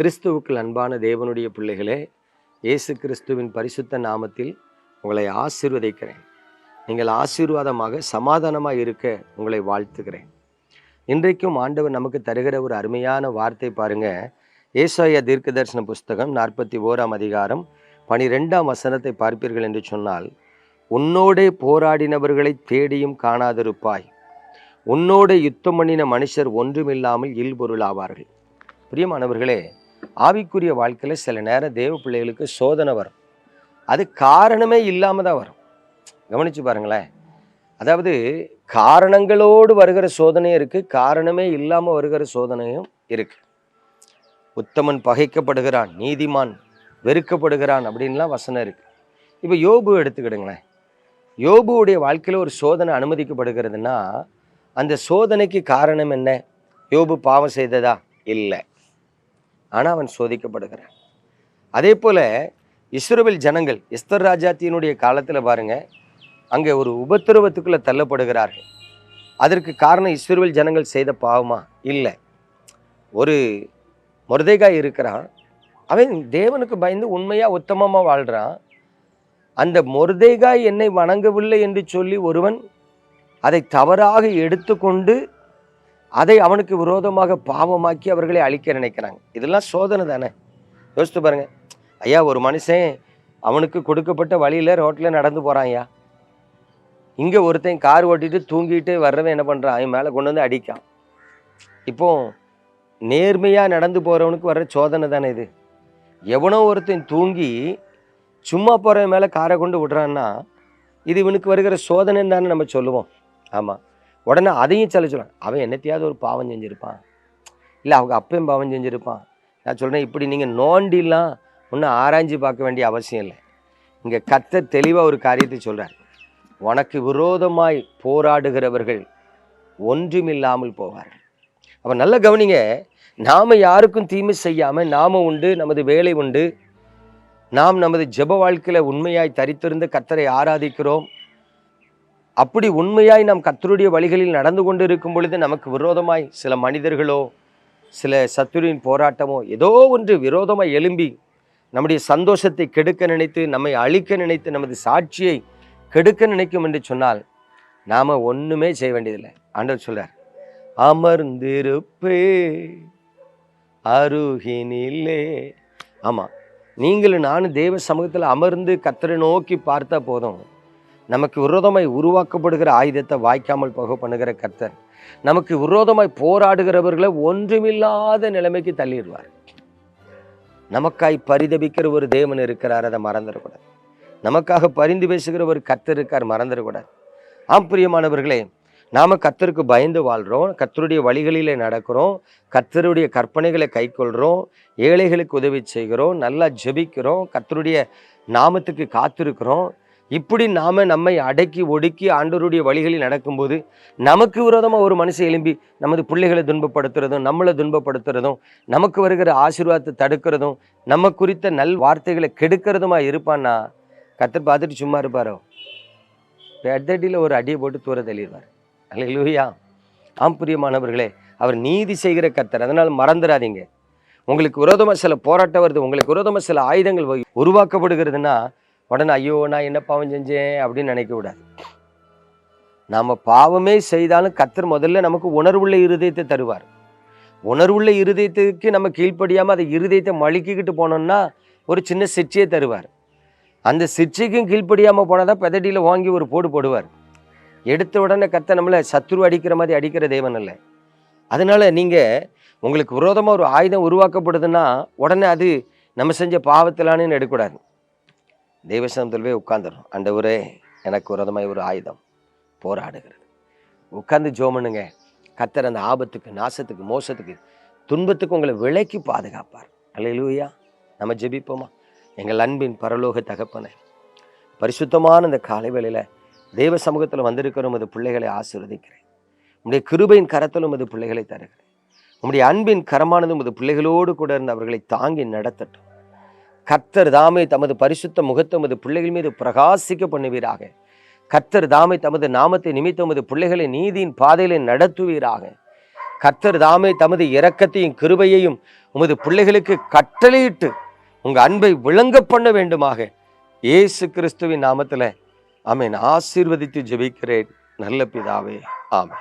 கிறிஸ்துவுக்குள் அன்பான தேவனுடைய பிள்ளைகளே இயேசு கிறிஸ்துவின் பரிசுத்த நாமத்தில் உங்களை ஆசீர்வதிக்கிறேன். நீங்கள் ஆசீர்வாதமாக சமாதானமாக இருக்க உங்களை வாழ்த்துகிறேன். இன்றைக்கும் ஆண்டவர் நமக்கு தருகிற ஒரு அருமையான வார்த்தை பாருங்க. ஏசாயா தீர்க்க தரிசன புஸ்தகம் நாற்பத்தி ஓராம் அதிகாரம் பனிரெண்டாம் வசனத்தை பார்ப்பீர்கள் என்று சொன்னால் உன்னோடே போராடினவர்களை தேடியும் காணாதிருப்பாய். உன்னோட யுத்தம் பண்ணின மனுஷர் ஒன்றுமில்லாமல் இல்பொருளாவார்கள். பிரியமானவர்களே ஆவிக்குரிய வாழ்க்கையில் சில நேரம் தேவ பிள்ளைகளுக்கு சோதனை வரும். அது காரணமே இல்லாமல் தான் வரும். கவனிச்சு பாருங்களேன். அதாவது காரணங்களோடு வருகிற சோதனையும் இருக்குது காரணமே இல்லாமல் வருகிற சோதனையும் இருக்குது உத்தமன் பகைக்கப்படுகிறான் நீதிமான் வெறுக்கப்படுகிறான் அப்படின்லாம் வசனம் இருக்குது இப்போ யோபு எடுத்துக்கிடுங்களேன். யோபுவுடைய வாழ்க்கையில் ஒரு சோதனை அனுமதிக்கப்படுகிறதுனா அந்த சோதனைக்கு காரணம் என்ன? யோபு பாவம் செய்ததா? இல்லை. ஆனால் அவன் சோதிக்கப்படுகிறான். அதே போல் இஸ்ரோவில் ஜனங்கள் எஸ்தர் ராஜாத்தியினுடைய காலத்தில் பாருங்க அங்கே ஒரு உபத்திரவத்துக்குள்ளே தள்ளப்படுகிறார்கள். அதற்கு காரணம் இஸ்ரோவில் ஜனங்கள் செய்த பாவமா? இல்லை. ஒரு மொர்தேகாய் இருக்கிறான். அவன் தேவனுக்கு பயந்து உண்மையாக உத்தமமாக வாழ்கிறான் அந்த மொர்தேகாய் என்னை வணங்கவில்லை என்று சொல்லி ஒருவன் அதை தவறாக எடுத்துக்கொண்டு அதை அவனுக்கு விரோதமாக பாவமாக்கி அவர்களை அழிக்க நினைக்கிறாங்க. இதெல்லாம் சோதனை தானே? யோசித்து பாருங்க. ஐயா ஒரு மனுஷன் அவனுக்கு கொடுக்கப்பட்ட வழியில் ரோட்டில் நடந்து போகிறான் ஐயா. இங்கே ஒருத்தன் கார் ஓட்டிட்டு தூங்கிட்டு வர்றவன் என்ன பண்ணுறான் அவன் மேலே கொண்டு வந்து அடிக்கான் இப்போ நேர்மையாக நடந்து போகிறவனுக்கு வர்ற சோதனை தானே இது. எவனோ ஒருத்தன் தூங்கி சும்மா போகிறவன் மேலே காரை கொண்டு விடுறான்னா இது இவனுக்கு வருகிற சோதனைன்னு தானே நம்ம சொல்லுவோம். ஆமாம் உடனே அதையும் சொல்ல சொல்லுவான் அவன் என்னத்தையாவது ஒரு பாவம் செஞ்சுருப்பான். இல்லை அவங்க அப்பையும் பாவம் செஞ்சுருப்பான். நான் சொல்கிறேன் இப்படி நீங்கள் நோண்டிலாம் ஒன்றும் ஆராய்ஞ்சு பார்க்க வேண்டிய அவசியம் இல்லை. இங்கே கத்த தெளிவாக ஒரு காரியத்தை சொல்கிறார் உனக்கு விரோதமாய் போராடுகிறவர்கள் ஒன்றுமில்லாமல் போவார்கள். அப்போ நல்லா கவனிங்க நாம் யாருக்கும் தீமை செய்யாமல் நாம் உண்டு நமது வேலை உண்டு. நாம் நமது ஜெப வாழ்க்கையில் உண்மையாய் தரித்திருந்து கத்தரை ஆராதிக்கிறோம். அப்படி உண்மையாய் நாம் கத்தருடைய வழிகளில் நடந்து கொண்டு இருக்கும் பொழுது நமக்கு விரோதமாய் சில மனிதர்களோ சில சத்துருவின் போராட்டமோ ஏதோ ஒன்று விரோதமாய் எழும்பி நம்முடைய சந்தோஷத்தை கெடுக்க நினைத்து நம்மை அழிக்க நினைத்து நமது சாட்சியை கெடுக்க நினைக்கும் என்று சொன்னால் நாம் ஒன்றுமே செய்ய வேண்டியதில்லை. ஆண்டவர் சொல்கிறார் அமர்ந்திருப்பே அருகினிலே. ஆமாம் நீங்களும் நானும் தேவ சமூகத்தில் அமர்ந்து கத்தரை நோக்கி பார்த்தா போதும். நமக்கு விரோதமாய் உருவாக்கப்படுகிற ஆயுதத்தை வாய்க்காமல் போக பண்ணுகிற கர்த்தர். நமக்கு விரோதமாய் போராடுகிறவர்களை ஒன்றுமில்லாத நிலைமைக்கு தள்ளிடுவார். நமக்காய் பரிதபிக்கிற ஒரு தேவன் இருக்கிறார் அதை மறந்துடக்கூடாது. நமக்காக பரிந்து பேசுகிற ஒரு கத்தர் இருக்கார் மறந்துடக்கூடாது. ஆம் பிரியமானவர்களே நாம கத்தருக்கு பயந்து வாழ்கிறோம் கத்தருடைய வழிகளிலே நடக்கிறோம் கத்தருடைய கற்பனைகளை கைக்கொள்கிறோம் ஏழைகளுக்கு உதவி செய்கிறோம் நல்லா ஜெபிக்கிறோம் கத்தருடைய நாமத்துக்கு காத்திருக்கிறோம். இப்படி நாம் நம்மை அடக்கி ஒடுக்கி ஆண்டவருடைய வழிகளில் நடக்கும்போது நமக்கு விரோதமாக ஒரு மனுஷன் எழும்பி நமது பிள்ளைகளை துன்பப்படுத்துறதும் நம்மளை துன்பப்படுத்துறதும் நமக்கு வருகிற ஆசீர்வாதத்தை தடுக்கிறதும் நம்ம குறித்த நல் வார்த்தைகளை கெடுக்கிறதுமா இருப்பான்னா கத்தர் பார்த்துட்டு சும்மா இருப்பாரோ? பெத்தடியில் ஒரு அடியை போட்டு தூர தள்ளிடுவார். அல்லையா ஆம் பிரியமானவர்களே அவர் நீதி செய்கிற கத்தர். அதனால் மறந்துடாதீங்க. உங்களுக்கு விரோதமாக சில போராட்டம் வருது உங்களுக்கு விரோதமாக சில ஆயுதங்கள் உருவாக்கப்படுகிறதுனா உடனே ஐயோ நான் என்ன பாவம் செஞ்சேன்? அப்படின்னு நினைக்க கூடாது. நாம் பாவமே செய்தாலும் கத்தர் முதல்ல நமக்கு உணர்வுள்ள இருதயத்தை தருவார். உணர்வுள்ள இருதயத்துக்கு நம்ம கீழ்ப்படியாமல் அதை இருதயத்தை மழுக்கிக்கிட்டு போனோம்னா ஒரு சின்ன சிற்சியை தருவார். அந்த சிற்சைக்கும் கீழ்ப்படியாமல் போனால் தான் பெதடியில் வாங்கி ஒரு போடு போடுவார். எடுத்த உடனே கத்த நம்மளை சத்ரு அடிக்கிற மாதிரி அடிக்கிற தெய்வம் இல்லை அதனால நீங்கள் உங்களுக்கு விரோதமாக ஒரு ஆயுதம் உருவாக்கப்படுதுன்னா உடனே அது நம்ம செஞ்ச பாவத்திலான்னு எடுக்கக்கூடாது. தெய்வசனத்தில் போய் உட்காந்துடும் ஆண்டவரே எனக்கு விரோதமாய் ஒரு ஆயுதம் போராடுகிறது. உட்காந்து ஜோமனுங்க கத்தர் அந்த ஆபத்துக்கு நாசத்துக்கு மோசத்துக்கு துன்பத்துக்கு உங்களை விலைக்கு பாதுகாப்பார். அலையிலூயா நம்ம ஜெபிப்போமா? எங்கள் அன்பின் பரலோக தகப்பனை பரிசுத்தமான இந்த காலை வேளையில் தேவ சமூகத்தில் வந்திருக்கிற உமது பிள்ளைகளை ஆசீர்வதிக்கிறேன். உங்களுடைய கிருபையின் கரத்திலும் உமது பிள்ளைகளை தருகிறேன். உங்களுடைய அன்பின் கரமானது உமது பிள்ளைகளோடு கூட இருந்து அவர்களை தாங்கி நடத்தட்டும். கர்த்தர் தாமே தமது பரிசுத்த முகத்தமது பிள்ளைகள் மீது பிரகாசிக்க பண்ணுவீராக. கர்த்தர் தாமே தமது நாமத்தை நிமித்தமது பிள்ளைகளை நீதியின் பாதையிலே நடத்துவீராக. கர்த்தர் தாமே தமது இரக்கத்தையும் கிருபையையும் உமது பிள்ளைகளுக்கு கட்டளையிட்டு உங்க அன்பை விளங்க பண்ண வேண்டுமாக. இயேசு கிறிஸ்துவின் நாமத்துல ஆமேன். ஆசீர்வதித்து ஜெபிக்கிறேன். நல்ல பிதாவே. ஆமே